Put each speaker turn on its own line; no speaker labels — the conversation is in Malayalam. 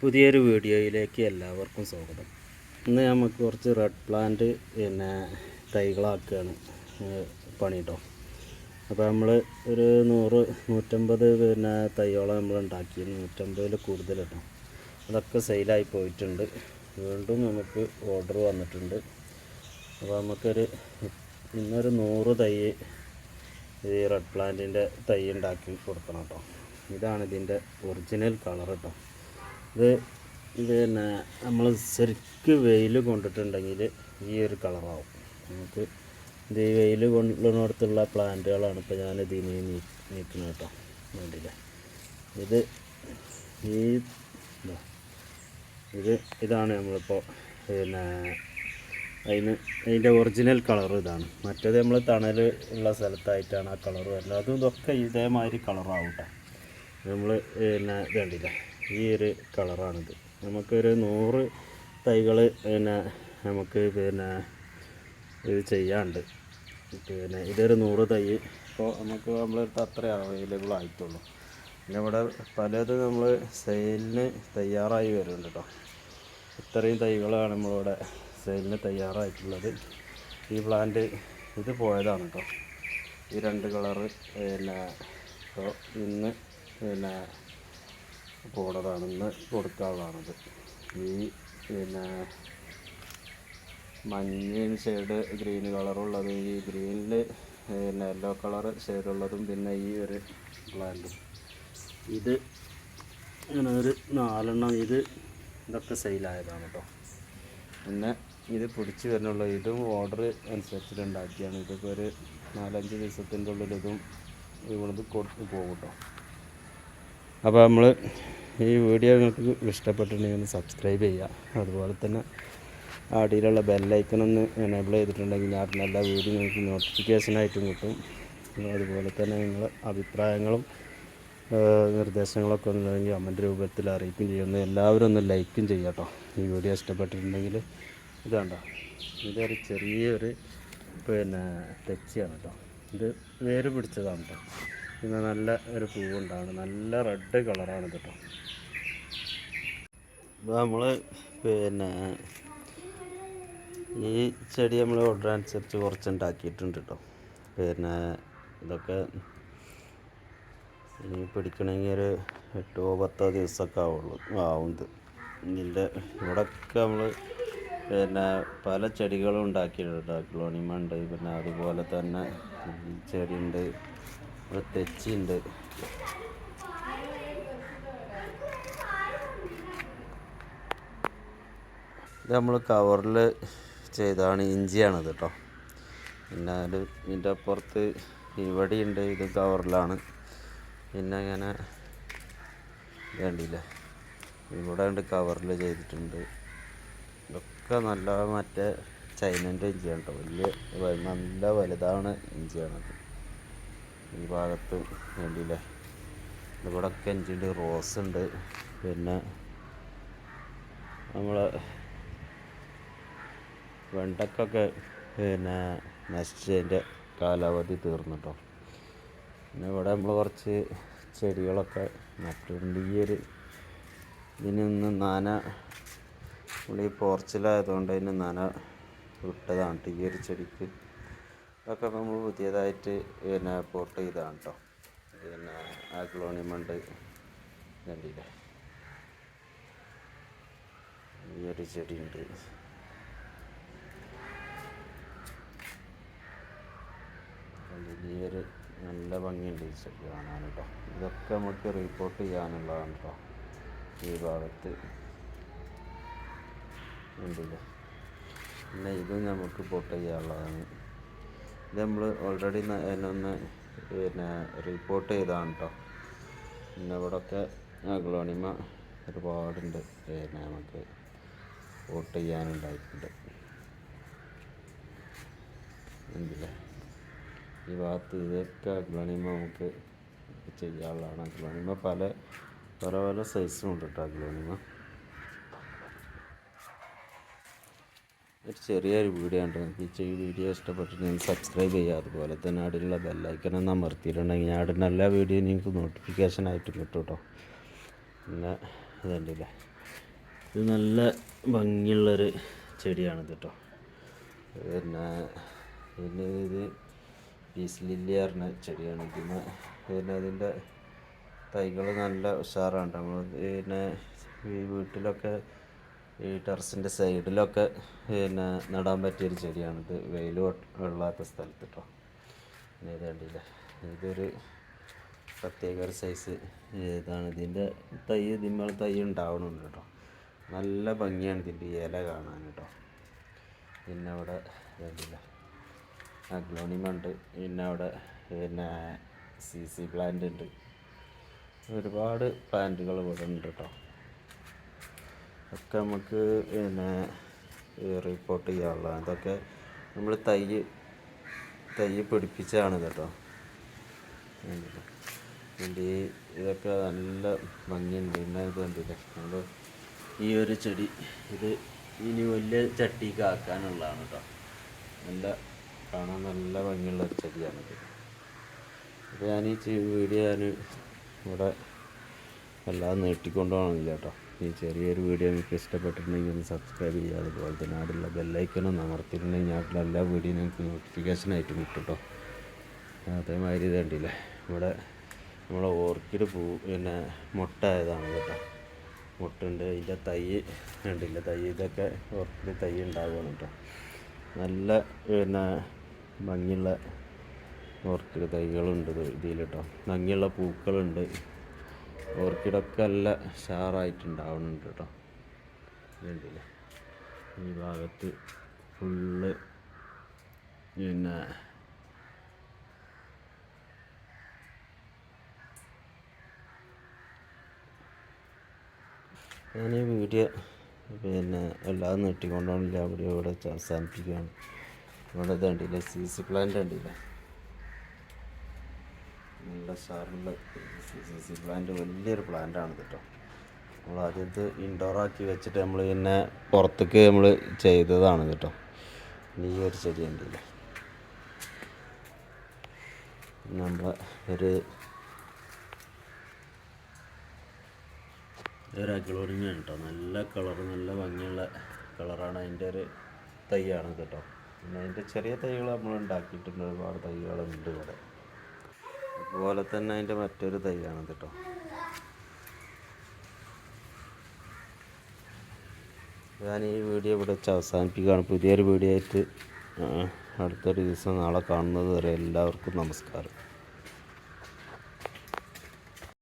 പുതിയൊരു വീഡിയോയിലേക്ക് എല്ലാവർക്കും സ്വാഗതം ഇന്ന് നമുക്ക് കുറച്ച് റെഡ് പ്ലാന്റ് പിന്നെ തൈകളാക്കുകയാണ് പണി അപ്പോൾ നമ്മൾ ഒരു നൂറ് നൂറ്റമ്പത് പിന്നെ തൈയോളം നമ്മൾ ഉണ്ടാക്കി നൂറ്റമ്പതിൽ കൂടുതൽ കേട്ടോ അതൊക്കെ സെയിലായി പോയിട്ടുണ്ട് വീണ്ടും നമുക്ക് ഓർഡർ വന്നിട്ടുണ്ട് അപ്പോൾ നമുക്കൊരു ഇന്നൊരു നൂറ് തൈ ഈ റെഡ് പ്ലാന്റിൻ്റെ തൈ ഉണ്ടാക്കി കൊടുക്കണം കേട്ടോ ഇതാണ് ഇതിൻ്റെ ഒറിജിനൽ കളർ കേട്ടോ ഇത് പിന്നെ നമ്മൾ ശരിക്ക് വെയിൽ കൊണ്ടിട്ടുണ്ടെങ്കിൽ ഈ ഒരു കളറാവും നമുക്ക് ഇത് ഈ വെയിൽ കൊണ്ടുള്ളടത്തുള്ള പ്ലാന്റുകളാണ് ഇപ്പോൾ ഞാൻ ഇതിൽ നീ നീക്കുന്നത് കേട്ടോ വേണ്ടിയില്ല ഇത് ഈ ഇത് ഇതാണ് നമ്മളിപ്പോൾ പിന്നെ അതിന് അതിൻ്റെ ഒറിജിനൽ കളർ ഇതാണ് മറ്റേത് നമ്മൾ തണൽ ഉള്ള സ്ഥലത്തായിട്ടാണ് ആ കളർ വരുന്നത് അതും ഇതൊക്കെ ഇതേമാതിരി കളറാവും കേട്ടോ നമ്മൾ പിന്നെ ഇതേണ്ടില്ല ഈ ഒരു കളറാണിത് നമുക്കൊരു നൂറ് തൈകൾ പിന്നെ നമുക്ക് പിന്നെ ഇത് ചെയ്യാണ്ട് പിന്നെ ഇതൊരു നൂറ് തൈ ഇപ്പോൾ നമുക്ക് നമ്മളെടുത്ത് അത്രേ അവൈലബിൾ ആയിട്ടുള്ളൂ പിന്നെ ഇവിടെ പലതും നമ്മൾ സെയിലിന് തയ്യാറായി വരുന്നുണ്ട് കേട്ടോ ഇത്രയും തൈകളാണ് നമ്മളിവിടെ സെയിലിന് തയ്യാറായിട്ടുള്ളത് ഈ പ്ലാന്റ് ഇത് പോയതാണ് കേട്ടോ ഈ രണ്ട് കളറ് പിന്നെ ഇപ്പോൾ ഇന്ന് പിന്നെ പൗഡറാണെന്ന് കൊടുക്കാവുള്ളതാണത് ഈ പിന്നെ മഞ്ഞ ഷെയ്ഡ് ഗ്രീൻ കളറുള്ളത് ഈ ഗ്രീനിൽ പിന്നെ യെല്ലോ കളർ ഉള്ളതും പിന്നെ ഈ ഒരു പ്ലാന്റും ഇത് ഇങ്ങനെ ഒരു നാലെണ്ണം ഇത് ഇതൊക്കെ സെയിലായതാണ് കേട്ടോ പിന്നെ ഇത് പിടിച്ച് വരുന്നുള്ള ഇതും ഓർഡർ അനുസരിച്ചിട്ട് ഉണ്ടാക്കിയാണ് ഒരു നാലഞ്ച് ദിവസത്തിൻ്റെ ഉള്ളിൽ ഇതും ഇവിടുന്ന് കൊടുത്ത് പോകും കേട്ടോ അപ്പോൾ നമ്മൾ ഈ വീഡിയോ നിങ്ങൾക്ക് ഇഷ്ടപ്പെട്ടിട്ടുണ്ടെങ്കിൽ ഒന്ന് സബ്സ്ക്രൈബ് ചെയ്യുക അതുപോലെ തന്നെ അടിയിലുള്ള ബെല്ലൈക്കൺ ഒന്ന് എനേബിൾ ചെയ്തിട്ടുണ്ടെങ്കിൽ ഞാൻ എല്ലാ വീഡിയോ നിങ്ങൾക്ക് നോട്ടിഫിക്കേഷനായിട്ടും കിട്ടും അതുപോലെ തന്നെ നിങ്ങൾ അഭിപ്രായങ്ങളും നിർദ്ദേശങ്ങളൊക്കെ ഉണ്ടെങ്കിൽ അമ്മൻ്റെ രൂപത്തിൽ അറിയിക്കും ചെയ്യുന്നു എല്ലാവരും ഒന്ന് ലൈക്കും ചെയ്യുക കേട്ടോ ഈ വീഡിയോ ഇഷ്ടപ്പെട്ടിട്ടുണ്ടെങ്കിൽ ഇതാണ്ടോ ഇതൊരു ചെറിയൊരു പിന്നെ തെച്ചിയാണ് കേട്ടോ ഇത് വേര് പിടിച്ചതാണ് കേട്ടോ പിന്നെ നല്ല ഒരു പൂവുണ്ടാണ് നല്ല റെഡ് കളറാണ് കേട്ടോ ഇപ്പോൾ നമ്മൾ പിന്നെ ഈ ചെടി നമ്മൾ ഓർഡർ അനുസരിച്ച് കുറച്ച് ഉണ്ടാക്കിയിട്ടുണ്ട് കേട്ടോ പിന്നെ ഇതൊക്കെ ഇനി പിടിക്കണമെങ്കിൽ ഒരു എട്ടോ പത്തോ ദിവസമൊക്കെ ആവുള്ളൂ ആവുന്നത് ഇതിൻ്റെ ഇവിടെയൊക്കെ നമ്മൾ പിന്നെ പല ചെടികളും ഉണ്ടാക്കിയിട്ടുണ്ട് ക്ലോണിമ ഉണ്ട് പിന്നെ അതുപോലെ തന്നെ ചെടിയുണ്ട് ഇവിടെ തെച്ചിയുണ്ട് ഇത് നമ്മൾ കവറിൽ ചെയ്താണ് ഇഞ്ചിയാണത് കേട്ടോ പിന്നെ അത് ഇതിൻ്റെ അപ്പുറത്ത് ഇവിടെയുണ്ട് ഇത് കവറിലാണ് പിന്നെ അങ്ങനെ വേണ്ടിയില്ല ഇവിടെ ഉണ്ട് കവറിൽ ചെയ്തിട്ടുണ്ട് ഇതൊക്കെ നല്ല മറ്റേ ചൈനൻ്റെ ഇഞ്ചിയാണ് കേട്ടോ വലിയ നല്ല വലുതാണ് ഇഞ്ചിയാണത് ഈ ഭാഗത്ത് വേണ്ടിയില്ലേ ഇവിടെയൊക്കെ അഞ്ചുണ്ട് റോസ് ഉണ്ട് പിന്നെ നമ്മൾ വെണ്ടക്കൊക്കെ പിന്നെ നശിച്ചതിൻ്റെ കാലാവധി തീർന്നിട്ടോ പിന്നെ ഇവിടെ നമ്മൾ കുറച്ച് ചെടികളൊക്കെ നട്ടിട്ടുണ്ട് ഈ ഒരു ഇതിനൊന്ന് നന നമ്മൾ ഈ പോർച്ചിലായതുകൊണ്ട് അതിന് നന വിട്ടതാണ് ഈ ഒരു ചെടിക്ക് ഇതൊക്കെ നമ്മൾ പുതിയതായിട്ട് പിന്നെ പോർട്ട് ചെയ്തതാണ് കേട്ടോ പിന്നെ ആക്ലോണിമണ്ട് കണ്ടില്ലേ ഈ ഒരു ചെടിയുണ്ട് ഈ ഒരു നല്ല ഭംഗിയുണ്ട് ഈ ചെടി കാണാൻ കേട്ടോ ഇതൊക്കെ നമുക്ക് റിപ്പോർട്ട് ചെയ്യാനുള്ളതാണ് കേട്ടോ ഈ ഭാഗത്ത് കണ്ടില്ലേ പിന്നെ ഇതും നമുക്ക് പോട്ട് ചെയ്യാനുള്ളതാണ് ഇത് നമ്മൾ ഓൾറെഡി ഒന്ന് പിന്നെ റിപ്പോർട്ട് ചെയ്തതാണ് കേട്ടോ പിന്നെ ഇവിടെയൊക്കെ ഗ്ലോണിമ ഒരുപാടുണ്ട് പിന്നെ നമുക്ക് വോട്ട് ചെയ്യാനുണ്ടായിട്ടുണ്ട് എന്തില്ലേ ഈ ഭാഗത്ത് ഇതൊക്കെ അഗ്ലോണിമ നമുക്ക് ചെയ്യാനുള്ളതാണ് അഗ്ലോണിമ പല പല പല സൈസും ഉണ്ട് കേട്ടോ അഗ്ലോണിമ ഒരു ചെറിയൊരു വീഡിയോ ഉണ്ട് നിങ്ങൾക്ക് ഈ വീഡിയോ നിങ്ങൾ സബ്സ്ക്രൈബ് ചെയ്യുക അതുപോലെ തന്നെ അടിയിലുള്ള ബെല്ലൈക്കണം മറത്തിയിട്ടുണ്ടെങ്കിൽ ഞാൻ അടിയുന്ന എല്ലാ വീഡിയോയും നിങ്ങൾക്ക് ആയിട്ട് കിട്ടും കേട്ടോ പിന്നെ ഇതുണ്ടല്ലേ ഇത് നല്ല ഭംഗിയുള്ളൊരു ചെടിയാണ് കേട്ടോ പിന്നെ പിന്നെ ഇത് പീസ് പറഞ്ഞ ചെടിയാണ് പിന്നെ പിന്നെ അതിൻ്റെ തൈകൾ നല്ല ഉഷാറാണ് നമ്മൾ പിന്നെ ഈ വീട്ടിലൊക്കെ ഈ ടെറസിൻ്റെ സൈഡിലൊക്കെ പിന്നെ നടാൻ പറ്റിയൊരു ചെടിയാണിത് വെയിൽ വെള്ളാത്ത സ്ഥലത്ത് കേട്ടോ പിന്നെ ഇതൊരു പ്രത്യേക ഒരു സൈസ് ഇതാണ് ഇതിൻ്റെ തൈ ഇതിന്മേൽ തൈ ഉണ്ടാവണമുണ്ട് കേട്ടോ നല്ല ഭംഗിയാണ് ഇതിൻ്റെ ഇല കാണാൻ കേട്ടോ പിന്നെ അവിടെ കണ്ടില്ലേ അഗ്ലോണിമുണ്ട് പിന്നെ അവിടെ പിന്നെ സി സി പ്ലാന്റ് ഉണ്ട് ഒരുപാട് പ്ലാന്റുകൾ ഇവിടെ ഉണ്ട് കേട്ടോ ഒക്കെ നമുക്ക് പിന്നെ റിപ്പോർട്ട് ചെയ്യാനുള്ള അതൊക്കെ നമ്മൾ തയ്യ് തയ്യ് പിടിപ്പിച്ചാണ് കേട്ടോ ഇതിൻ്റെ ഇതൊക്കെ നല്ല ഭംഗിയുണ്ട് പിന്നെ ഇത് കണ്ടില്ലേ നമ്മൾ ഈ ഒരു ചെടി ഇത് ഇനി വലിയ ചട്ടിക്ക് ആക്കാനുള്ളതാണ് കേട്ടോ നല്ല കാണാൻ നല്ല ഭംഗിയുള്ള ഒരു ചെടിയാണിത് അപ്പോൾ ഞാൻ ഈ വീഡിയോ ഞാൻ ഇവിടെ നീട്ടിക്കൊണ്ടു നീട്ടിക്കൊണ്ടുപോകണമെന്നില്ല കേട്ടോ ഈ ചെറിയൊരു വീഡിയോ നിങ്ങൾക്ക് ഇഷ്ടപ്പെട്ടിട്ടുണ്ടെങ്കിൽ ഒന്ന് സബ്സ്ക്രൈബ് ചെയ്യുക അതുപോലെ തന്നെ അവിടെയുള്ള ബെല്ലൈക്കനും അമർത്തിയിട്ടുണ്ടെങ്കിൽ അവിടെയുള്ള എല്ലാ വീഡിയോ നിങ്ങൾക്ക് നോട്ടിഫിക്കേഷനായിട്ട് കിട്ടും കേട്ടോ അതേമാതിരി ഇതേണ്ടില്ലേ ഇവിടെ നമ്മളെ ഓർക്കിഡ് പൂ പിന്നെ മുട്ട ഏതാണ് കേട്ടോ മുട്ടുണ്ട് ഇതിൻ്റെ തൈ ഉണ്ടില്ല തൈ ഇതൊക്കെ ഓർക്കിഡ് തൈ ഉണ്ടാവുകയാണ് കേട്ടോ നല്ല പിന്നെ ഭംഗിയുള്ള ഓർക്കിഡ് തൈകളുണ്ട് ഇതിൽ കേട്ടോ ഭംഗിയുള്ള പൂക്കളുണ്ട് ഓർക്കിഡൊക്കെ നല്ല ഷാറായിട്ടുണ്ടാവുന്നുണ്ട് കേട്ടോ ഇതുണ്ടല്ലേ ഈ ഭാഗത്ത് ഫുള്ള് പിന്നെ ഞാൻ ഈ വീഡിയോ പിന്നെ എല്ലാം നെട്ടിക്കൊണ്ടാണില്ല അവിടെ ഇവിടെ അവസാനിപ്പിക്കുകയാണ് ഇവിടെ ഇതുണ്ടല്ലേ സി സി പ്ലാന്റ് ഉണ്ടല്ലേ നല്ല സാറുള്ള സി സി സി പ്ലാന്റ് വലിയൊരു പ്ലാന്റാണ് കേട്ടോ നമ്മൾ ആദ്യത്തെ ഇൻഡോറാക്കി വെച്ചിട്ട് നമ്മൾ പിന്നെ പുറത്തേക്ക് നമ്മൾ ചെയ്തതാണ് കേട്ടോ ഈ ഒരു ചെടി ഉണ്ട് നമ്മൾ ഒരു ഒരു ആണ് കേട്ടോ നല്ല കളർ നല്ല ഭംഗിയുള്ള കളറാണ് അതിൻ്റെ ഒരു തൈയാണ് കേട്ടോ പിന്നെ അതിൻ്റെ ചെറിയ തൈകൾ നമ്മൾ ഉണ്ടാക്കിയിട്ടുണ്ട് ഒരുപാട് തൈകളുണ്ട് ഇവിടെ അതുപോലെ തന്നെ അതിൻ്റെ മറ്റൊരു തൈയാണ് കേട്ടോ ഞാൻ ഈ വീഡിയോ ഇവിടെ വെച്ച് അവസാനിപ്പിക്കുകയാണ് പുതിയൊരു വീഡിയോ ആയിട്ട് അടുത്തൊരു ദിവസം നാളെ കാണുന്നത് വരെ എല്ലാവർക്കും നമസ്കാരം